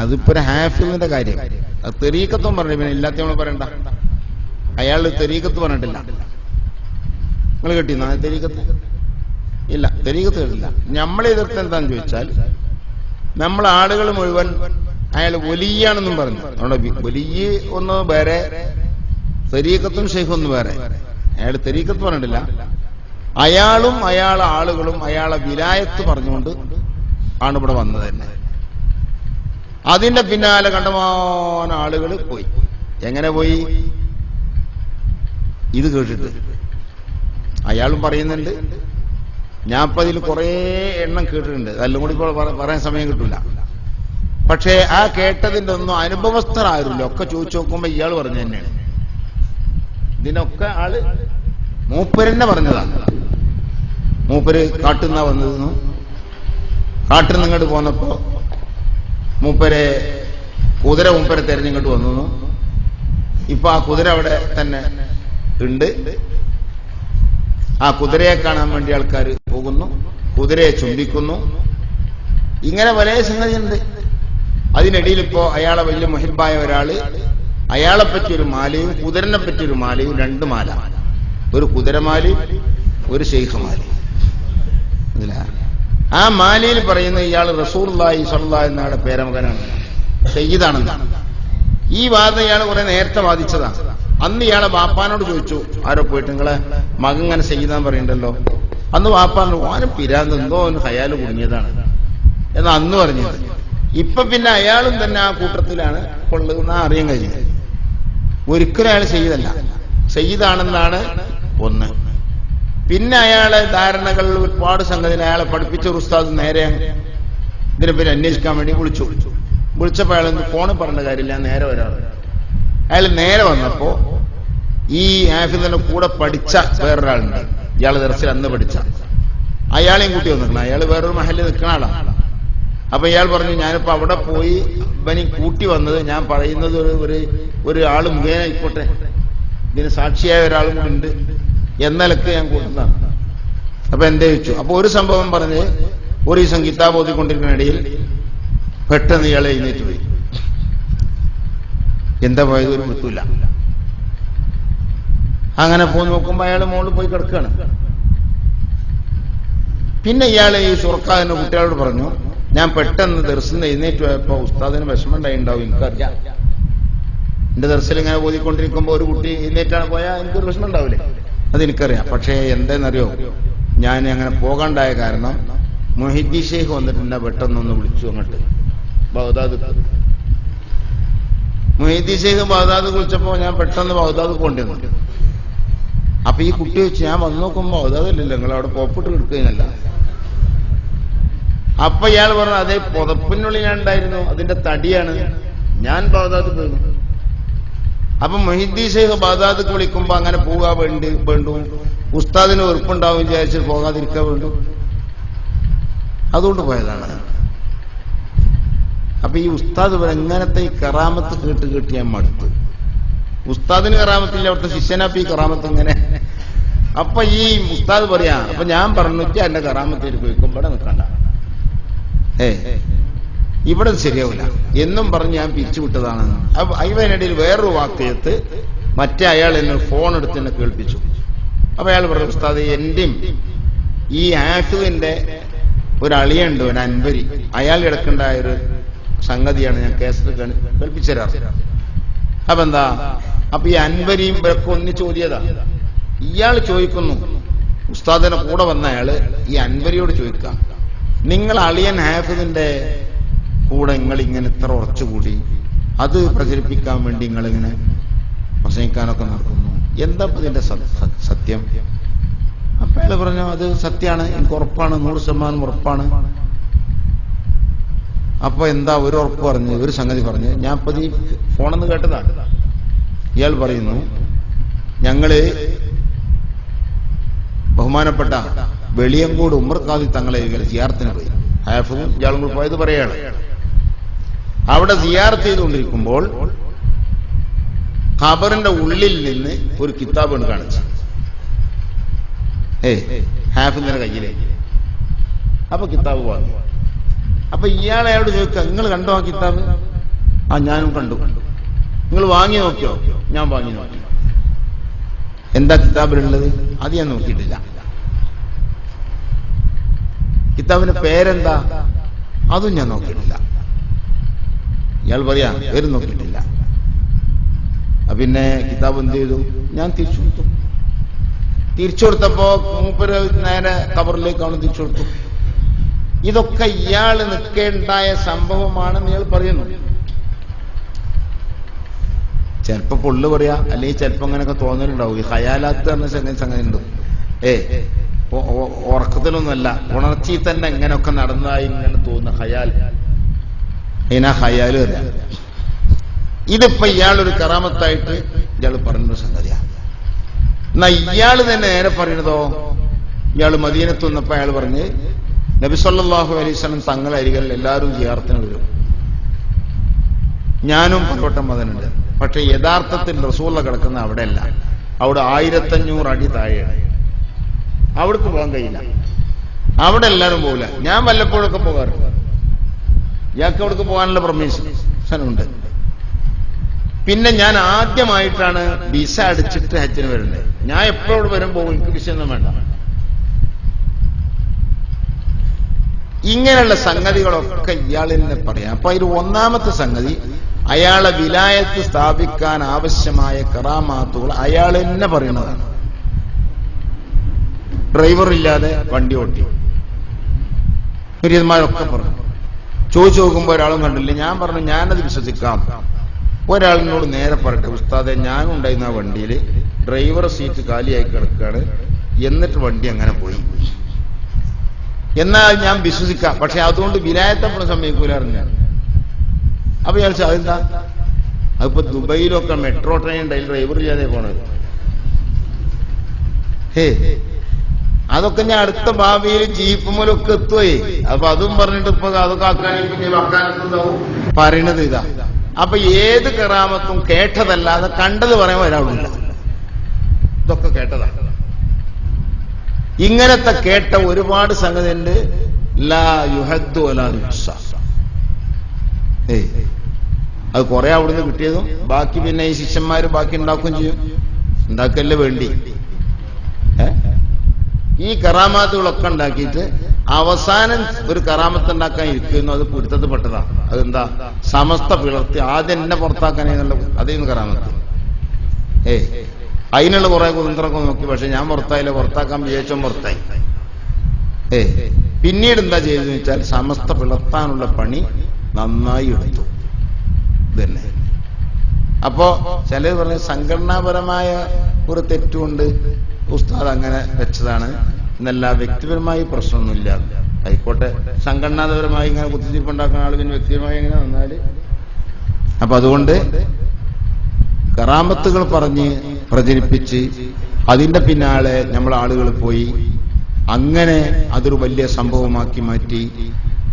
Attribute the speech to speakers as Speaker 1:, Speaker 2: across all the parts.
Speaker 1: അതിപ്പോ ഒരു ഹാഫിന്റെ കാര്യം. അത് പറഞ്ഞു. പിന്നെ ഇല്ലാത്ത നമ്മൾ പറയണ്ട. അയാൾ തെരീക്കത്ത് പറഞ്ഞിട്ടില്ല. നിങ്ങൾ കിട്ടി തെരീക്കത്ത്? ഇല്ല തെരീക്കത്ത് കേട്ടില്ല നമ്മളെ എതിർത്ത് എന്താന്ന് ചോദിച്ചാൽ നമ്മൾ ആളുകൾ മുഴുവൻ അയാൾ വലിയാണെന്നും പറഞ്ഞു. നമ്മുടെ വലിയ ഒന്ന് വേറെ തെരീക്കത്തും ഷെയ്ഖും ഒന്ന് വേറെ. അയാൾ തെരീക്കത്ത് പറഞ്ഞിട്ടില്ല. അയാളും അയാളെ ആളുകളും അയാളെ വിലായത്ത് പറഞ്ഞുകൊണ്ട് ആണ് ഇവിടെ വന്നത് തന്നെ. അതിന്റെ പിന്നാലെ കണ്ടമാന ആളുകൾ പോയി. എങ്ങനെ പോയി? ഇത് കേട്ടിട്ട്. അയാളും പറയുന്നുണ്ട്. ഞാൻ ഇപ്പൊ അതിൽ കുറെ എണ്ണം കേട്ടിട്ടുണ്ട്. അതെല്ലാം കൂടി ഇപ്പോൾ പറയാൻ സമയം കിട്ടില്ല പക്ഷേ ആ കേട്ടതിന്റെ ഒന്നും അനുഭവസ്ഥരായിരുന്നില്ല. ഒക്കെ ചോദിച്ചു നോക്കുമ്പോ ഇയാൾ പറഞ്ഞു തന്നെയാണ്. ഇതിനൊക്കെ ആൾ മൂപ്പരെന്നെ പറഞ്ഞതാണ് മൂപ്പര് കാട്ടുന്ന വന്നതെന്നും. കാട്ടിൽ നിന്ന് ഇങ്ങോട്ട് പോന്നപ്പോ മൂപ്പരെ കുതിര മൂപ്പരെ തെരഞ്ഞിങ്ങോട്ട് വന്നു. ഇപ്പൊ ആ കുതിര അവിടെ തന്നെ ഉണ്ട്. ആ കുതിരയെ കാണാൻ വേണ്ടി ആൾക്കാർ പോകുന്നു. കുതിരയെ ചുംബിക്കുന്നു. ഇങ്ങനെ പല സംഗതിയുണ്ട്. അതിനിടയിൽ ഇപ്പോ അയാളെ വലിയ മുഹിബായ ഒരാൾ അയാളെ പറ്റി ഒരു മാലയും കുതിരനെ പറ്റി ഒരു മാലയും രണ്ട് മാല. ഒരു കുതിരമാലയും ഒരു ശൈഖമാലയും. മനസ്സിലായോ? ആ മാലയിൽ പറയുന്ന ഇയാൾ റസൂർലായി സല്ലാ എന്നാണ് പേരമകനാണ്. സയ്യിദാണെന്നാണ് ഈ വാദം ഇയാൾ കുറെ നേരത്തെ വാദിച്ചതാണ് അന്ന് ഇയാളെ വാപ്പാനോട് ചോദിച്ചു ആരോ പോയിട്ട് നിങ്ങളെ മകൻ ഇങ്ങനെ സയ്യിദാൻ പറയണ്ടല്ലോ? അന്ന് വാപ്പാനോട് ഓനും പിരാന്ത് എന്തോ അവന് ഹയാൽ കുടുങ്ങിയതാണ്. എന്ന് അന്ന് പറഞ്ഞു. ഇപ്പൊ പിന്നെ അയാളും തന്നെ ആ കൂട്ടത്തിലാണ് കൊള്ളുന്ന അറിയാൻ കഴിഞ്ഞത്. ഒരിക്കലും അയാൾ സയ്യിദല്ല. സയ്യിദാണെന്നാണ് ഒന്ന്. പിന്നെ അയാളെ ധാരണകൾ ഒരുപാട് സംഗതിയിൽ അയാളെ പഠിപ്പിച്ച ഒരു ഉസ്താദ് നേരെ ഇതിനെ പിന്നെ അന്വേഷിക്കാൻ വേണ്ടി വിളിച്ചു. വിളിച്ചപ്പോ അയാൾ ഫോണിൽ പറഞ്ഞ കാര്യമില്ല നേരെ ഒരാൾ അയാൾ നേരെ വന്നപ്പോ ഈ ആഫിദിന്റെ കൂടെ പഠിച്ച വേറൊരാളുണ്ട്. ഇയാൾ ദർശനം അന്ന് പഠിച്ച. അയാളെയും കൂട്ടി വന്നിട്ടുണ്ട് അയാൾ വേറൊരു മഹലിൽ നിൽക്കുന്ന ആളാണ് അപ്പൊ ഇയാൾ പറഞ്ഞു ഞാനിപ്പോ അവിടെ പോയി ഇവനി കൂട്ടി വന്നത് ഞാൻ പറയുന്നത് ഒരു ഒരു ആൾ മുഖേന ആയിക്കോട്ടെ. ഇതിന് സാക്ഷിയായ ഒരാളും ഉണ്ട്. എന്നലക്ക് ഞാൻ കൂട്ടുന്നതാണ്. അപ്പൊ എന്റെ ചോദിച്ചു അപ്പൊ ഒരു സംഭവം പറഞ്ഞ് ഒരു ദിവസം കിതാബ് ഓതിക്കൊണ്ടിരിക്കുന്ന ഇടയിൽ പെട്ടെന്ന് ഇയാളെ എഴുന്നേറ്റ് പോയി. എന്താ പോയത്? ഒരു വൃത്തില്ല അങ്ങനെ പോയി നോക്കുമ്പോ അയാൾ മുകളിൽ പോയി കിടക്കുകയാണ് പിന്നെ ഇയാൾ ഈ സുറക്കാതിന്റെ കുട്ടികളോട് പറഞ്ഞു ഞാൻ പെട്ടെന്ന് ദർശനം എഴുന്നേറ്റ് പോയപ്പോ ഉസ്താദിന് വിഷമം ഉണ്ടായിണ്ടാവും എനിക്കറിയാം. എന്റെ ദർശനം ഇങ്ങനെ ഓതിക്കൊണ്ടിരിക്കുമ്പോ ഒരു കുട്ടി എഴുന്നേറ്റാണ് പോയാൽ എനിക്കൊരു വിഷമം ഉണ്ടാവില്ലേ? അതെനിക്കറിയാം. പക്ഷേ എന്തെന്നറിയോ? ഞാൻ അങ്ങനെ പോകാണ്ടായ കാരണം മൊഹിദ്ദി ഷെയ്ഖ് വന്നിട്ട് എന്നെ പെട്ടെന്നൊന്ന് വിളിച്ചു അങ്ങോട്ട്. ബഗ്ദാദ്. മൊഹിദ്ദി ഷെയ്ഖ് ബഗ്ദാദ് വിളിച്ചപ്പോ ഞാൻ പെട്ടെന്ന് ബഗ്ദാദ് കൊണ്ടുവന്നു. അപ്പൊ ഈ കുട്ടി വെച്ച് ഞാൻ വന്നു നോക്കുമ്പോ ബഗ്ദാദല്ലല്ലോ നിങ്ങൾ അവിടെ പോപ്പിട്ട് കൊടുക്കുകയല്ല അപ്പൊ ഇയാൾ പറഞ്ഞു അതേ പുതപ്പിനുള്ളിൽ ഞാൻ ഉണ്ടായിരുന്നു അതിന്റെ തടിയാണ്. ഞാൻ ബഗ്ദാദ് പോയി അപ്പൊ മൊഹിദ്ദി ഷെയ്ഖ് ബാദാദ് വിളിക്കുമ്പോ അങ്ങനെ പോകാൻ വേണ്ടി വേണ്ടു. ഉസ്താദിന് വെറുപ്പുണ്ടാവും വിചാരിച്ച് പോകാതിരിക്കാൻ വേണ്ടു. അതുകൊണ്ട് പോയതാണ്. അപ്പൊ ഈ ഉസ്താദ് എങ്ങനത്തെ ഈ കറാമത്ത് കേട്ട് കേട്ട് ഞാൻ മടുത്ത്. ഉസ്താദിന് കറാമത്തില്ല അവിടുത്തെ ശിഷ്യനാപ്പ് ഈ കറാമത്ത് എങ്ങനെ? അപ്പൊ ഈ ഉസ്താദ് പറയാ അപ്പൊ ഞാൻ പറഞ്ഞു എന്റെ കറാമത്തിൽ പോയിക്കും നിൽക്കണ്ട. ഏ? ഇവിടെ ശരിയാവില്ല. എന്നും പറഞ്ഞ് ഞാൻ പിരിച്ചുവിട്ടതാണ് അപ്പൊ ഇവനിടയിൽ വേറൊരു വാക്യത്ത് മറ്റേ അയാൾ എന്നെ ഫോൺ എടുത്ത് എന്നെ കേൾപ്പിച്ചു. അപ്പൊ അയാൾ പറഞ്ഞു ഉസ്താദ് എന്റെയും ഈ ആഫുവിന്റെ ഒരു അളിയുണ്ട് ഒരു അൻപരി അയാൾ കിടക്കേണ്ടായ ഒരു സംഗതിയാണ് ഞാൻ കേസ് കേൾപ്പിച്ചു അപ്പൊ എന്താ? അപ്പൊ ഈ അൻപരിയും ഇവരൊക്കെ ഒന്ന് ചോദ്യതാ ഇയാൾ ചോദിക്കുന്നു ഉസ്താദിനെ കൂടെ വന്ന അയാൾ ഈ അൻപരിയോട് ചോദിക്കാം നിങ്ങൾ അളിയൻ ഹാഫിദിന്റെ കൂടെ നിങ്ങൾ ഇങ്ങനെ ഇത്ര ഉറച്ചുകൂടി. അത് പ്രചരിപ്പിക്കാൻ വേണ്ടി നിങ്ങൾ ഇങ്ങനെ പ്രസംഗിക്കാനൊക്കെ നടക്കുന്നു. എന്താ ഇതിന്റെ സത്യം? അപ്പൊ അയാൾ പറഞ്ഞു അത് സത്യമാണ് എനിക്ക് ഉറപ്പാണ്. നൂറ് ശതമാനം ഉറപ്പാണ്. അപ്പൊ എന്താ ഒരു ഉറപ്പ് പറഞ്ഞു ഒരു സംഗതി പറഞ്ഞു. ഞാൻ ഇപ്പൊ ഈ ഫോണെന്ന് കേട്ടതാണ് ഇയാൾ പറയുന്നു ഞങ്ങൾ ബഹുമാനപ്പെട്ട വെളിയങ്കോട് ഉമ്മർക്കാതി തങ്ങളെ സിയാർത്തിന് പോയി. ഹാഫും ഇയാളും കൂടി പോയത് പറയാണ് അവിടെ സിയാർത്ത് ചെയ്തുകൊണ്ടിരിക്കുമ്പോൾ ഖബറിന്റെ ഉള്ളിൽ നിന്ന് ഒരു കിതാബ് കാണിച്ചു. ഏ ഹാഫിന്റെ കയ്യിലേക്ക് അപ്പൊ കിതാബ് വാങ്ങി. അപ്പൊ ഇയാൾ അയാളോട് ചോദിക്കുക നിങ്ങൾ കണ്ടോ ആ കിതാബ്? ആ ഞാനും കണ്ടു. നിങ്ങൾ വാങ്ങി നോക്കിയോ? ഞാൻ വാങ്ങി നോക്കി. എന്താ കിതാബിലുള്ളത്? അത് ഞാൻ നോക്കിയിട്ടില്ല. കിതാബിന്റെ പേരെന്താ? അതും ഞാൻ നോക്കിയിട്ടില്ല. ഇയാൾ പറയാ പേര് നോക്കിയിട്ടില്ല. പിന്നെ കിതാബ് എന്ത് ചെയ്തു? ഞാൻ തിരിച്ചു കൊടുത്തു. തിരിച്ചു കൊടുത്തപ്പോ മൂപ്പര് നേരെ കബറിലേക്കാണ് തിരിച്ചു കൊടുത്തു. ഇതൊക്കെ ഇയാൾ നിൽക്കേണ്ടായ സംഭവമാണെന്ന് ഇയാൾ പറയുന്നു. ചിലപ്പോ പൊള്ളു പറയാ അല്ലെങ്കിൽ ചിലപ്പോ അങ്ങനെയൊക്കെ തോന്നലുണ്ടാവും. ഈ ഹയാലാത്ത് എന്ന സംഗതി സംഗതി ഉണ്ട്. ഏ ഉറക്കത്തിലൊന്നുമല്ല. ഉണർച്ചയിൽ തന്നെ എങ്ങനെയൊക്കെ നടന്നതായി ഇങ്ങനെ തോന്നുന്ന. ഹയാൽ ഹയാൽ അറിയാം. ഇതിപ്പോ ഇയാളൊരു കറാമത്തായിട്ട് ഇയാൾ പറഞ്ഞൊരു സംഗതിയാണ് എന്നാ ഇയാൾ തന്നെ നേരെ പറയണതോ? ഇയാൾ മദീനത്ത് വന്നപ്പോ അയാൾ പറഞ്ഞ് നബി സല്ലല്ലാഹു അലൈഹി വസല്ലം തങ്ങളെ അരികൾ എല്ലാവരും ജിയാർത്തിന് വരും. ഞാനും പലവട്ടം മതനുണ്ട് പക്ഷെ യഥാർത്ഥത്തിൽ റസൂള്ള കിടക്കുന്ന അവിടെയല്ല. അവിടെ ആയിരത്തഞ്ഞൂറ് അടി താഴെയാണ് അവിടേക്ക് പോകാൻ കഴിയില്ല. അവിടെ എല്ലാവരും പോകില്ല ഞാൻ വല്ലപ്പോഴൊക്കെ പോകാറുണ്ട്. ഇയാൾക്ക് അവിടേക്ക് പോകാനുള്ള പെർമിഷൻ ഉണ്ട് പിന്നെ ഞാൻ ആദ്യമായിട്ടാണ് വിസ അടിച്ചിട്ട് ഹജ്ജിന് വരുന്നത്. ഞാൻ എപ്പോഴും വരും പോകും എനിക്ക് വിസ വേണ്ട. ഇങ്ങനെയുള്ള സംഗതികളൊക്കെ ഇയാൾ തന്നെ പറയാം. അപ്പൊ അതിൽ ഒന്നാമത്തെ സംഗതി അയാളെ വിലായത്ത് സ്ഥാപിക്കാൻ ആവശ്യമായ കറാമാത്തുകൾ അയാൾ തന്നെ പറയുന്നതാണ് ഡ്രൈവർ ഇല്ലാതെ വണ്ടി ഓട്ടി. പുരിയന്മാരൊക്കെ പറഞ്ഞു. ചോദിച്ചു നോക്കുമ്പോൾ ഒരാളും കണ്ടില്ല. ഞാൻ പറഞ്ഞു ഞാനത് വിശ്വസിക്കാം. ഒരാളിനോട് നേരെ പറയട്ടെ ഉസ്താദെ ഞാൻ ഉണ്ടായിരുന്ന ആ വണ്ടിയിൽ ഡ്രൈവർ സീറ്റ് കാലിയായി കിടക്കുകയാണ് എന്നിട്ട് വണ്ടി അങ്ങനെ പോയി. എന്നാൽ ഞാൻ വിശ്വസിക്കാം. പക്ഷെ അതുകൊണ്ട് വിലായത്തപ്പോൾ സമ്മതിക്കൂലായിരുന്നു അപ്പൊ ഞാൻ അതെന്താ? അതിപ്പോ ദുബൈയിലൊക്കെ മെട്രോ ട്രെയിൻ ഡ്രൈവർ ചെയ്യാതെ പോണത്. ഹേ അതൊക്കെ ഞാൻ അടുത്ത ഭാവിയിൽ ജീപ്പ് മൂലമൊക്കെ എത്തുവേ. അപ്പൊ അതും പറഞ്ഞിട്ട് ഇപ്പൊ അതൊക്കെ ആക്കാനും പറയണത് ഇതാ. അപ്പൊ ഏത് കറാമത്തും കേട്ടതല്ലാതെ കണ്ടത് പറയാൻ ഒരാളില്ല ഇതൊക്കെ കേട്ടതാണ് ഇങ്ങനത്തെ കേട്ട ഒരുപാട് സംഗതി ഉണ്ട് ലാ യുഹദ്ദു. ഏയ്. അത് കുറെ അവിടുന്ന് കിട്ടിയതും. ബാക്കി പിന്നെ ഈ ശിഷ്യന്മാര് ബാക്കി ഉണ്ടാക്കുകയും ചെയ്യും. ഉണ്ടാക്കല്ലേ വേണ്ടി. ഏ? ഈ കറാമാത്തുകളൊക്കെ ഉണ്ടാക്കിയിട്ട് അവസാനം ഒരു കറാമത്ത് ഉണ്ടാക്കാൻ ഇരിക്കുന്നു. അത് പിടുത്തത് പെട്ടതാ. അതെന്താ? സമസ്ത പിളർത്തി ആദ്യം എന്നെ പുറത്താക്കാനേ എന്നുള്ള അതേന്ന് കറാമത്ത്. ഏ അതിനുള്ള കുറെ കുതന്ത്രമൊക്കെ നോക്കി. പക്ഷെ ഞാൻ പുറത്തായില്ല. പുറത്താക്കാൻ വിചാരിച്ചോ പുറത്തായി. ഏ പിന്നീട് എന്താ ചെയ്തെന്ന് വെച്ചാൽ സമസ്ത പിളർത്താനുള്ള പണി നന്നായി എടുത്തു. ഇതന്നെ അപ്പോ ചിലർ പറഞ്ഞ സംഘടനാപരമായ ഒരു തെറ്റുകൊണ്ട് ഉസ്താദ് അങ്ങനെ വെച്ചതാണ്. എന്നല്ല വ്യക്തിപരമായി പ്രശ്നമൊന്നുമില്ല. ആയിക്കോട്ടെ. സംഘടനാപരമായി ഇങ്ങനെ കുത്തിത്തിരിപ്പുണ്ടാക്കുന്ന ആളുകൾ വ്യക്തിപരമായി എങ്ങനെ വന്നാൽ? അപ്പൊ അതുകൊണ്ട് കറാമത്തുകൾ പറഞ്ഞ് പ്രചരിപ്പിച്ച് അതിന്റെ പിന്നാലെ നമ്മൾ ആളുകൾ പോയി അങ്ങനെ അതൊരു വലിയ സംഭവമാക്കി മാറ്റി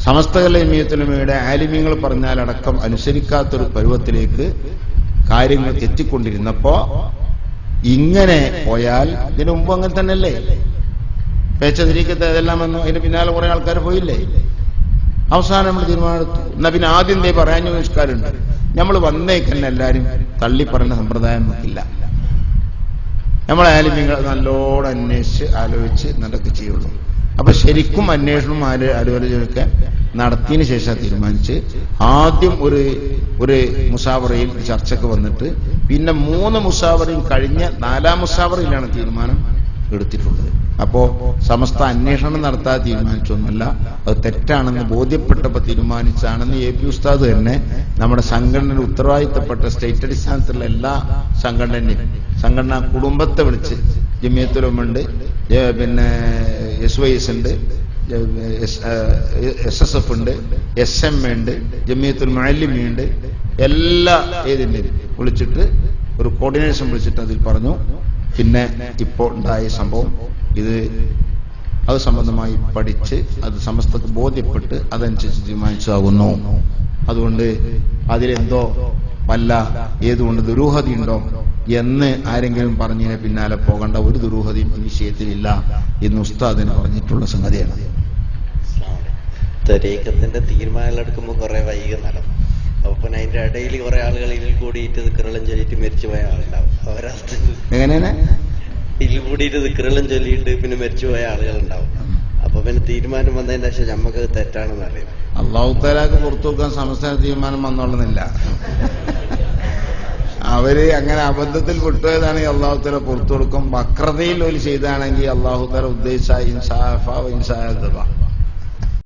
Speaker 1: സമസ്തകലമീയത്തിലുമയുടെ ആലിമ്യങ്ങൾ പറഞ്ഞാലടക്കം അനുസരിക്കാത്തൊരു പരുവത്തിലേക്ക് കാര്യങ്ങൾ എത്തിക്കൊണ്ടിരുന്നപ്പോ ഇങ്ങനെ പോയാൽ ഇതിനു മുമ്പ് അങ്ങനെ തന്നെയല്ലേ? പേച്ചതിരിക്കത്തെ ഇതെല്ലാം വന്നു അതിന് പിന്നാലെ കുറെ ആൾക്കാർ പോയില്ലേ? അവസാനം നമ്മൾ തീരുമാനമെടുത്തു. എന്നാ പിന്നെ ആദ്യം ദേ പറയാഞ്ഞ നിഷ്കാരുണ്ട്. നമ്മൾ വന്നേക്കന്നെ എല്ലാരും തള്ളി പറയുന്ന സമ്പ്രദായം നമുക്കില്ല നമ്മളായാലും നിങ്ങൾ നല്ലോണം അന്വേഷിച്ച് ആലോചിച്ച് നടക്കുക ചെയ്യുള്ളൂ. അപ്പൊ ശരിക്കും അന്വേഷണം ആലോ- ആലോചനയൊക്കെ നടത്തിയതിനു ശേഷം തീരുമാനിച്ച് ആദ്യം ഒരു ഒരു മുസാവറയിൽ ചർച്ചക്ക് വന്നിട്ട് പിന്നെ മൂന്ന് മുസാവറയും കഴിഞ്ഞ നാലാം മുസാവറയിലാണ് തീരുമാനം. എടുത്തിട്ടുള്ളത്. അപ്പോ സമസ്ത അന്വേഷണം നടത്താതെ തീരുമാനിച്ചൊന്നുമല്ല. അത് തെറ്റാണെന്ന് ബോധ്യപ്പെട്ടപ്പോ തീരുമാനിച്ചാണെന്ന് എ പി ഉസ്താദ് തന്നെ നമ്മുടെ സംഘടനയുടെ ഉത്തരവാദിത്തപ്പെട്ട സ്റ്റേറ്റ് അടിസ്ഥാനത്തിലുള്ള എല്ലാ സംഘടനയും സംഘടനാ കുടുംബത്തെ വിളിച്ച് ജമിയത്തുലമുണ്ട് പിന്നെ എസ് വൈ എസ് ഉണ്ട് എസ് എസ് എഫ് ഉണ്ട് എസ് എം ഉണ്ട് ജമിയത്തുൽ മുഅല്ലിമയുണ്ട് എല്ലാ ഏതിന്റെ വിളിച്ചിട്ട് ഒരു കോർഡിനേഷൻ വിളിച്ചിട്ട് അതിൽ പറഞ്ഞു. പിന്നെ ഇപ്പോൾ ഉണ്ടായ സംഭവം. ഇത് അത് സംബന്ധമായി പഠിച്ച് അത് സമസ്തക്ക് ബോധ്യപ്പെട്ട് അതനുസരിച്ച് തീരുമാനിച്ചതാകുന്നു. അതുകൊണ്ട് അതിലെന്തോ വല്ല ഏതുകൊണ്ട് ദുരൂഹതയുണ്ടോ എന്ന് ആരെങ്കിലും പറഞ്ഞതിന് പിന്നാലെ പോകേണ്ട ഒരു ദുരൂഹതയും ഈ വിഷയത്തിലില്ല എന്ന് ഉസ്താദിന് പറഞ്ഞിട്ടുള്ള സംഗതിയാണ്.
Speaker 2: തെരീക്കത്തിന്റെ തീരുമാനങ്ങൾ എടുക്കുമ്പോൾ കുറെ വൈകി അപ്പൊ അതിന്റെ ഇടയിൽ കുറെ ആളുകൾ ഇതിൽ കൂടിയിട്ട് ദിക്കറുകളും ചൊല്ലിയിട്ട് മരിച്ചുപോയ ആളുണ്ടാവും.
Speaker 1: എങ്ങനെയാണ്?
Speaker 2: ഇതിൽ കൂടിയിട്ട് ദിക്കറുകളും ചൊല്ലിയിട്ട് പിന്നെ മരിച്ചുപോയ ആളുകളുണ്ടാവും. അപ്പൊ പിന്നെ തീരുമാനം വന്നതിന്റെ ശേഷം നമുക്ക് തെറ്റാണെന്ന് അറിയാം.
Speaker 1: അള്ളാഹുത്താലാക്ക് പുറത്തു വെക്കാൻ സംസ്ഥാന തീരുമാനം വന്നോളുന്നില്ല. അവർ അങ്ങനെ അബദ്ധത്തിൽ വിട്ടുപോയതാണെങ്കിൽ അള്ളാഹുത്തല പുറത്തു കൊടുക്കും. വക്രതയിൽ ഒരു ചെയ്താണെങ്കിൽ അള്ളാഹുത്തല ഉദ്ദേശിച്ച ഇൻസാഫ ഇൻസാ